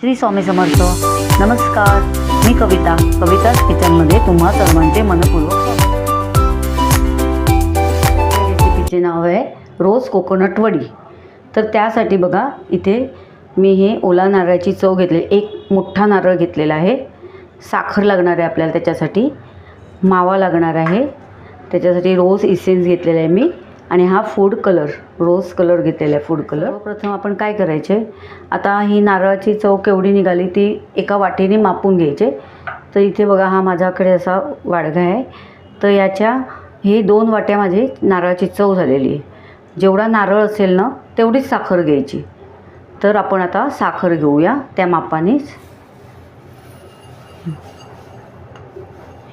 श्री स्वामी समर्थ. नमस्कार. मी कविता. कविताच किचनमध्ये तुम्हा सर्वांचे मनपूर्वक रेसिपीचे नाव आहे रोज कोकोनट वडी. तर त्यासाठी बघा इथे मी हे ओला नारळाची चव घेतली एक मोठा नारळ घेतलेला आहे. साखर लागणार आहे आपल्याला त्याच्यासाठी. मावा लागणार आहे. त्याच्यासाठी रोज इसेन्स घेतलेला आहे मी. आणि हा फूड कलर रोज कलर घेतलेला आहे फूड कलर प्रथम आपण काय करायचे? आता ही नारळाची चव केवढी निघाली ती एका वाटीने मापून घ्यायचे. तर इथे बघा हा माझ्याकडे असा वाडगा आहे. तर याच्या हे दोन वाट्या माझी नारळाची चव झालेली आहे. जेवढा नारळ असेल ना तेवढीच साखर घ्यायची. तर आपण आता साखर घेऊया त्या मापानेच.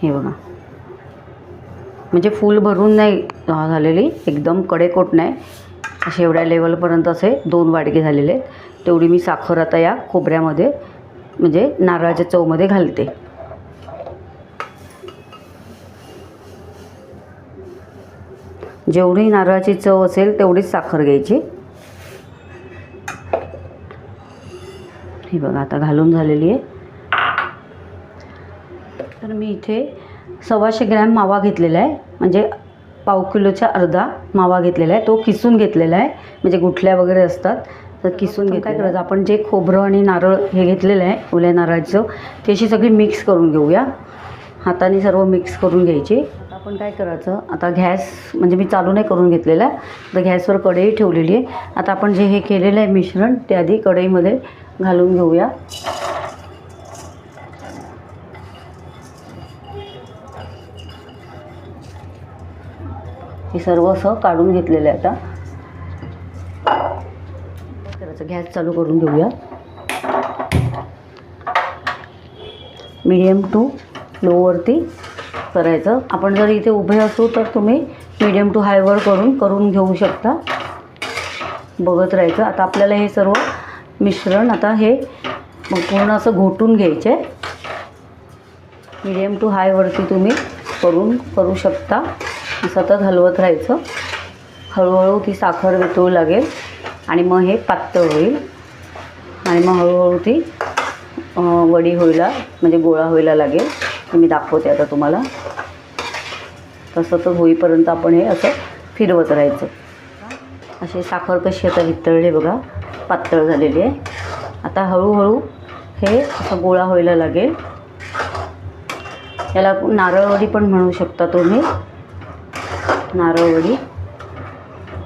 हे बघा. म्हणजे फुल भरून नाही झालेली. एकदम कडेकोट नाही. असे एवढ्या लेवलपर्यंत असे दोन वाडगे झालेले आहेत. तेवढी मी साखर आता या खोबऱ्यामध्ये म्हणजे नारळाच्या चवमध्ये घालते. जेवढी नारळाची चव असेल तेवढीच साखर घ्यायची. ही बघा आता घालून झालेली आहे. तर मी इथे सव्वाशे ग्रॅम मावा घेतलेला आहे. म्हणजे पाव किलोच्या अर्धा मावा घेतलेला आहे. तो किसून घेतलेला आहे. म्हणजे गुठल्या वगैरे असतात. तर किसून घेत काय करायचं आपण जे खोबरं आणि नारळ हे घेतलेलं आहे ओल्या नारळाचं ती अशी सगळी मिक्स करून घेऊया. हाताने सर्व मिक्स करून घ्यायची. आता आपण काय करायचं? आता गॅस म्हणजे मी चालू नाही करून घेतलेला. तर गॅसवर कढई ठेवलेली आहे. आता आपण जे हे केलेलं आहे मिश्रण ते आधी कढईमध्ये घालून घेऊया. सर्व असं काढून घेतलेलं आहे आता. करायचं गॅस चालू करून घेऊया. मीडियम टू लोवरती करायचं. आपण जर इथे उभे असू तर तुम्ही मीडियम टू हायवर करून करून घेऊ शकता. बघत राहायचं. आता आपल्याला हे सर्व मिश्रण आता हे मग पूर्ण असं घोटून घ्यायचे. मीडियम टू हायवरती तुम्ही करून करू शकता. सतत हलवत राहायचं. हळूहळू ती साखर वितळू लागेल आणि मग हे पातळ होईल. आणि मग हळूहळू ती वडी होईला म्हणजे गोळा व्हायला लागेल. ते मी दाखवते आता तुम्हाला. तसं तर होईपर्यंत आपण हे असं फिरवत राहायचं. असे साखर कशी आता वितळली बघा. पातळ झालेली आहे. आता हळूहळू हे असं गोळा व्हायला लागेल. याला नारळवडी पण म्हणू शकता तुम्ही. नारळवडी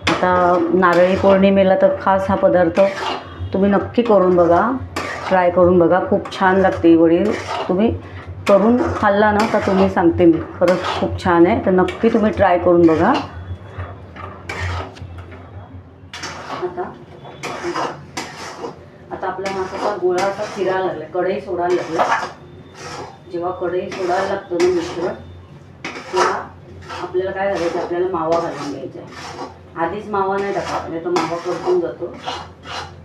आता नारळी पौर्णिमेला तर खास हा पदार्थ तुम्ही नक्की करून बघा. ट्राय करून बघा. खूप छान लागते ही वडी. तुम्ही करून खाल्ला ना तर तुम्ही सांगते मी. खरंच खूप छान आहे. तर नक्की तुम्ही ट्राय करून बघा. आता आता आपल्या मासाचा गोळा असा फिरायला लागला कढई सोडायला लागला जेव्हा कढई सोडायला लागतं ना मिश्रण आपल्याला काय करायचं? आपल्याला मावा घालून घ्यायचा आहे. आधीच मावा नाही टाका म्हणजे तो मावा करपून जातो.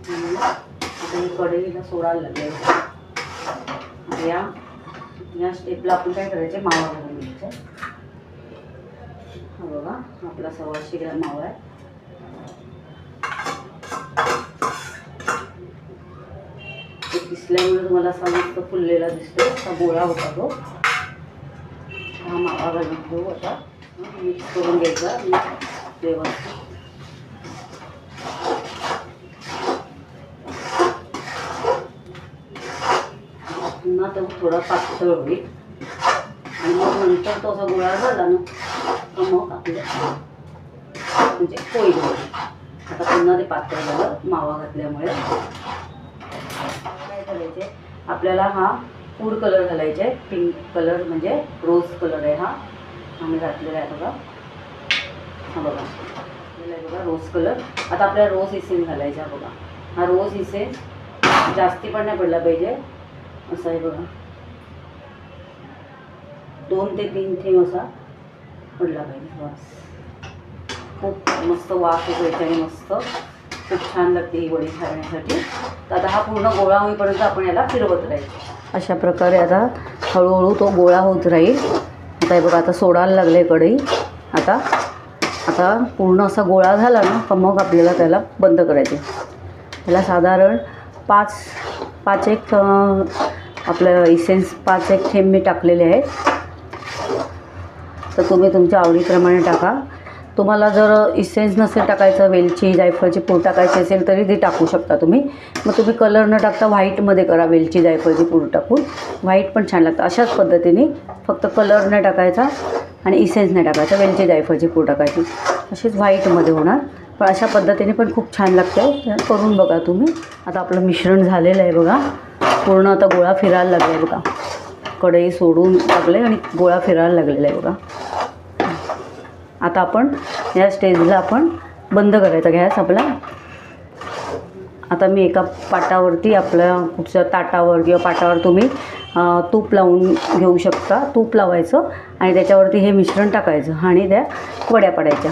म्हणून आता ही कढईला सोडायला लागेल. या या स्टेपला आपण काय करायचे? मावा घालून घ्यायचा हा बघा आपला सव्वाशे ग्रॅम मावा आहे. ते दिसल्यामुळे तुम्हाला असा मस्त फुललेला दिसतो असा गोळा होता तो. हा मावा घालून घेऊ आता. मिक्स करून घ्यायचा व्यवस्थित पुन्हा तो थोडा पातळ होईल. आणि मग नंतर तो असा गोळा झाला ना तर मग आपलं म्हणजे पोळी होईल आता पुन्हा ते पातळ झालं मावा घातल्यामुळे. काय करायचे आपल्याला हा फूड कलर घालायचा आहे पिंक कलर म्हणजे रोज कलर आहे हा. आम्ही घातलेला आहे बघा. हा बघा. घातलेला आहे बघा रोज कलर आता आपल्याला रोज इसेन घालायचा बघा. हा रोज इसेन जास्ती पण नाही पडला पाहिजे. असं आहे बघा. दोन ते तीन थेंब असा पडला पाहिजे. बस. खूप मस्त वाफ येतो याच्याने मस्त. खूप छान लागते ही वडी खाण्यासाठी. तर आता हा पूर्ण गोळा होईपर्यंत आपण याला फिरवत राहील. अशा प्रकारे आता हळूहळू तो गोळा होत राहील. आता हे बघा आता सोडायला लागले कढई. आता आता पूर्ण असा गोळा झाला ना का मग आपल्याला त्याला बंद करायचे. त्याला साधारण पाच पाच एक आपल्या आपलं इसेन्स पाच एक थेंब मी टाकलेले आहेत. तर तुम्ही तुमच्या आवडीप्रमाणे टाका. तुम्हाला जर इसेन्स नसेल टाकायचं वेलची जायफळची पूड टाकायची असेल तरी ती टाकू शकता तुम्ही. मग तुम्ही कलर न टाकता व्हाईटमध्ये करा वेलची जायफळची पूड टाकून. व्हाईट पण छान लागतं. अशाच पद्धतीने फक्त कलर नाही टाकायचा आणि इसेन्स नाही टाकायचा वेलची जायफळची पूड टाकायची. अशीच व्हाईटमध्ये होणार. पण अशा पद्धतीने पण खूप छान लागते. करून बघा तुम्ही. आता आपलं मिश्रण झालेलं आहे बघा. पूर्ण आता गोळा फिरायला लागला आहे बघा. कढई सोडून टाकले आणि गोळा फिरायला लागलेला आहे बघा. आता आपण या स्टेजला आपण बंद करायचा. गॅस आपला. आता मी एका पाटावरती आपल्या कुठच्या ताटावर किंवा पाटावर तुम्ही तूप लावून घेऊ शकता. तूप लावायचं आणि त्याच्यावरती हे मिश्रण टाकायचं आणि त्या वड्या पडायच्या.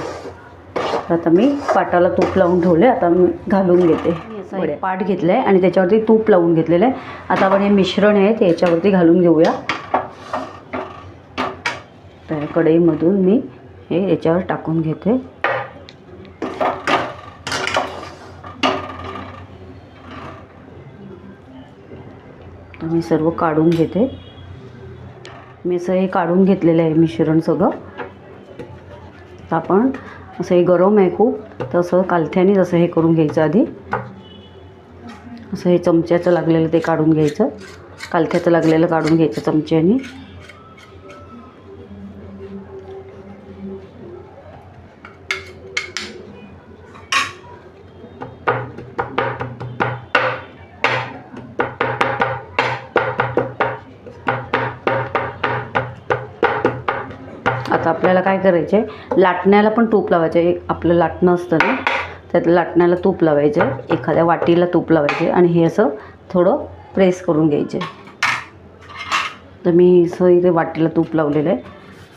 आता मी पाटाला तूप लावून ठेवले आता मी घालून घेते. एक पाट घेतलं आहे आणि त्याच्यावरती तूप लावून घेतलेलं आहे. आता आपण हे मिश्रण आहे ते याच्यावरती घालून घेऊया. तर कढईमधून मी हे याच्यावर टाकून घेते. मी सर्व काढून घेते. मी असं हे काढून घेतलेलं आहे मिश्रण सगळं. आपण असं हे गरम आहे खूप तसं कालथ्यानेच असं हे करून घ्यायचं आधी. असं हे चमच्याचं लागलेलं ते काढून घ्यायचं. कालथ्याचं लागलेलं काढून घ्यायचं चमच्याने. आता आपल्याला काय करायचं आहे लाटण्याला पण तूप लावायचं. आहे एक आपलं लाटणं असतं ना त्यात लाटण्याला तूप लावायचं. आहे एखाद्या वाटीला तूप लावायचे आणि हे असं थोडं प्रेस करून घ्यायचे. तर मी असं इथे वाटीला तूप लावलेलं आहे.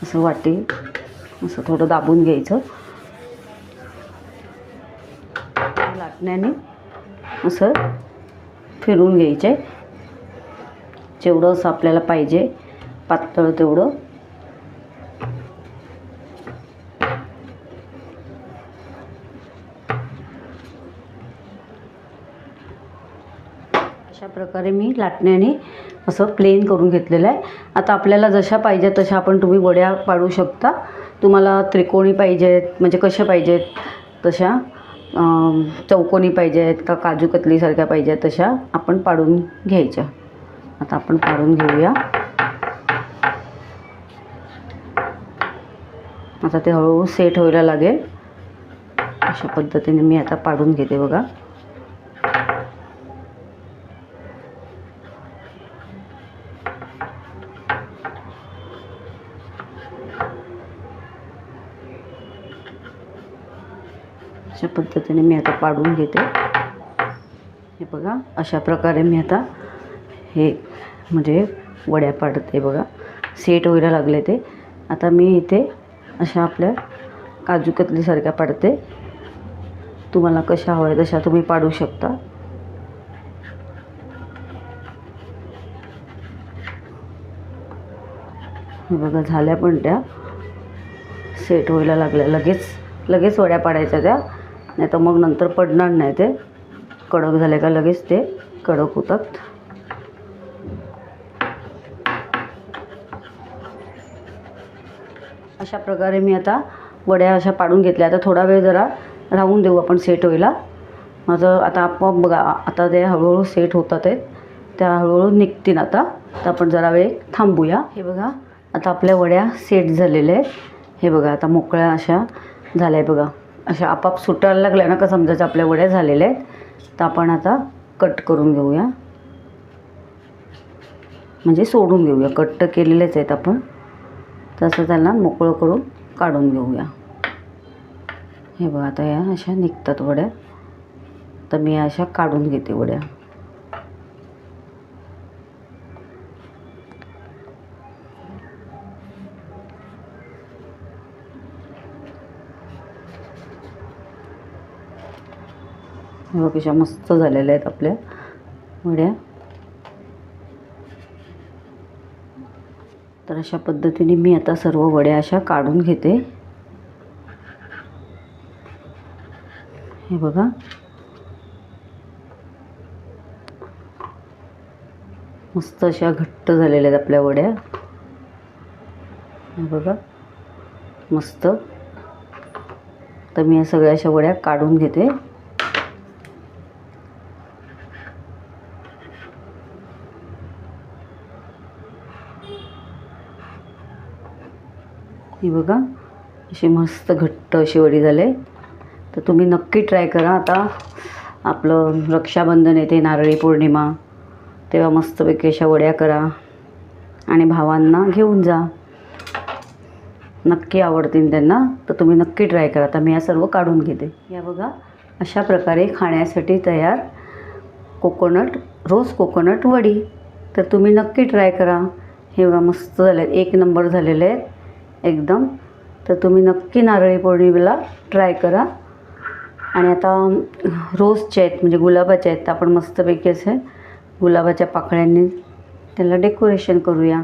असं वाटी असं थोडं दाबून घ्यायचं. लाटण्याने असं फिरून घ्यायचे. जेवढं असं आपल्याला पाहिजे पातळ तेवढं अशा प्रकारे मी लाटण्याने असं प्लेन करून घेतलेलं आहे. आता आपल्याला जशा पाहिजे तशा आपण तुम्ही वड्या पाडू शकता. तुम्हाला त्रिकोणी पाहिजेत म्हणजे कशा पाहिजेत? तशा चौकोनी चौकोनी पाहिजेत का काजू कतलीसारख्या पाहिजेत तशा आपण पाडून घ्यायच्या. आता आपण पाडून घेऊया. आता ते हळूहळू सेट व्हायला लागेल. अशा पद्धतीने मी आता पाडून घेते बघा. अशा पद्धतीने मी आता पाडून घेते. हे बघा अशा प्रकारे मी आता हे म्हणजे वड्या पाडते बघा. सेट व्हायला लागले ते. आता मी इथे अशा आपल्या काजू कतलीसारख्या पाडते. तुम्हाला कशा हव्या तशा तुम्ही पाडू शकता. बघा झाल्या पण त्या. सेट व्हायला लागल्या. लगेच लगेच वड्या पाडायच्या त्या. नाही तर मग नंतर पडणार नाही ते. कडक झाले का लगेच ते कडक होतात. अशा प्रकारे मी आता वड्या अशा पाडून घेतल्या. आता थोडा वेळ जरा राहून देऊ आपण सेट होईला. माझं आता आपोआप बघा आता ते हळूहळू सेट होतात आहेत त्या हळूहळू निघतील आता. तर आपण जरा वेळ थांबूया. हे बघा आता आपल्या वड्या सेट झालेल्या आहेत. हे बघा आता मोकळ्या अशा झाल्या आहे बघा. अशा आपाप सुटायला लागल्या ना का समजायचं आपल्या वड्या झालेल्या आहेत. तर आपण आता कट करून घेऊया. म्हणजे सोडून घेऊया. कट तर केलेलेच आहेत आपण. तसं त्यांना मोकळं करून काढून घेऊया. हे बघा आता या अशा निघतात वड्या. तर मी अशा काढून घेते वड्या. हे कशा मस्त झालेल्या आहेत आपल्या. वड्या. तर अशा पद्धतीने मी आता सर्व वड्या अशा काढून घेते. हे बघा. मस्त अशा घट्ट झालेल्या आहेत आपल्या वड्या. हे बघा. मस्त. तर मी या सगळ्या अशा वड्या काढून घेते. ही बघा. अशी मस्त घट्ट अशी वडी झाले. तर तुम्ही नक्की ट्राय करा. आता आपलं रक्षाबंधन येते नारळी पौर्णिमा. तेव्हा मस्तपैकी अशा वड्या करा. आणि भावांना घेऊन जा. नक्की आवडतील त्यांना. तर तुम्ही नक्की ट्राय करा. आता मी या सर्व काढून घेते. या बघा. अशा प्रकारे खाण्यासाठी तयार कोकोनट रोज कोकोनट वडी. तर तुम्ही नक्की ट्राय करा. हे बघा मस्त झाले आहेत एक नंबर झालेले आहेत. एकदम. तर तुम्ही नक्की नारळी पौर्णिमेला ट्राय करा. आणि आता रोजचे आहेत म्हणजे गुलाबाचे आहेत तर आपण मस्तपैकी असे गुलाबाच्या पाकळ्यांनी त्याला डेकोरेशन करूया.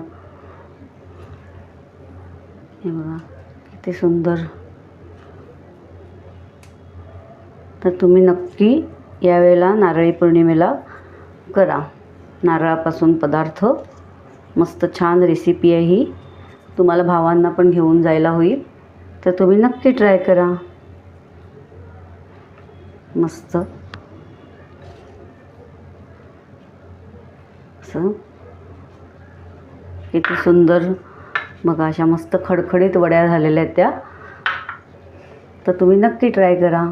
हे बघा किती सुंदर. तर तुम्ही नक्की यावेळेला नारळी पौर्णिमेला करा. नारळापासून पदार्थ. मस्त छान रेसिपी आहे ही. तुम्हाला भावांना पण घेऊन जायला होईल. तर तुम्ही नक्की ट्राय करा. मस्त. असं. किती सुंदर बघा अशा मस्त खडखडीत वड्या झालेल्या आहेत त्या. तर तुम्ही नक्की ट्राय करा.